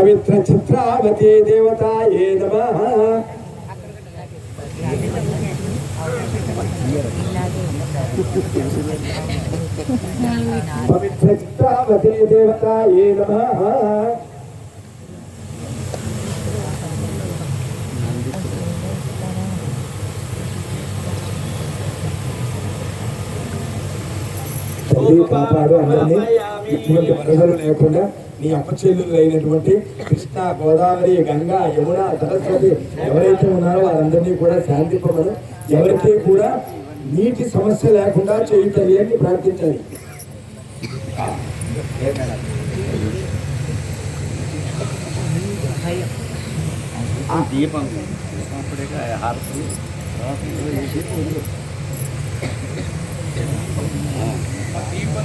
పవిత్ర చిత్రావతి దేవతాయే నమ. పవిత్ర చిత్రావతి దేవతాయే నమ. తల్లి కాపాడు అందరినీ ఇటువంటి వరదలు లేకుండా నీ అప్పచెల్లులు అయినటువంటి కృష్ణ గోదావరి గంగా యమున సరస్వతి ఎవరైతే ఉన్నారో వారందరినీ కూడా శాంతింపమను ఎవరికీ కూడా నీటి సమస్య లేకుండా చేయించాలి అని ప్రార్థించాలి. దీపం దీపం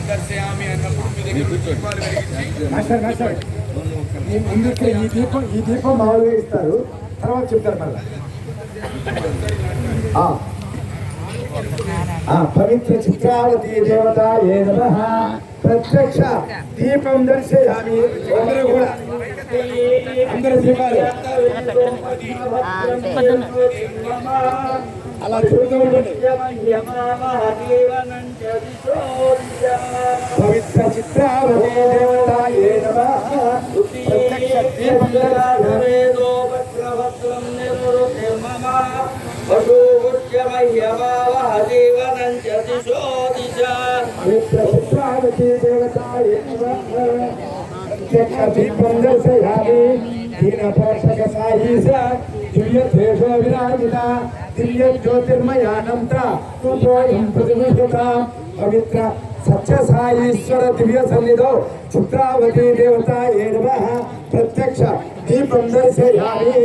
దర్శయామి అన్నప్పుడు మీ దగ్గర ఈ ముందుకి ఈ దీపం ఈ దీపం మామూలుగా ఇస్తారు. తర్వాత చెప్తారు మళ్ళీ. ఆ. ఆ పవిత్ర చిత్రావతి దేవత ఏ నమ. ప్రత్యక్ష దీపం దర్శయామి. అందరూ కూడా అందరూ దీపాలు అలా చూస్తూ ఉండండి. పవిత్ర చిత్రావతి ప్రత్యక్ష దీపం. పవిత్ర చిత్రావతి దేవత ఏ నమ ప్రత్యక్ష దీపం విరాజిత దివ్య జ్యోతిర్మయానంత త్వయం పవిత్ర సత్య సాయీశ్వర దివ్య సన్నిధో చిత్రావతి దేవత ఏ నమ ప్రత్యక్ష దీపం దర్శయామి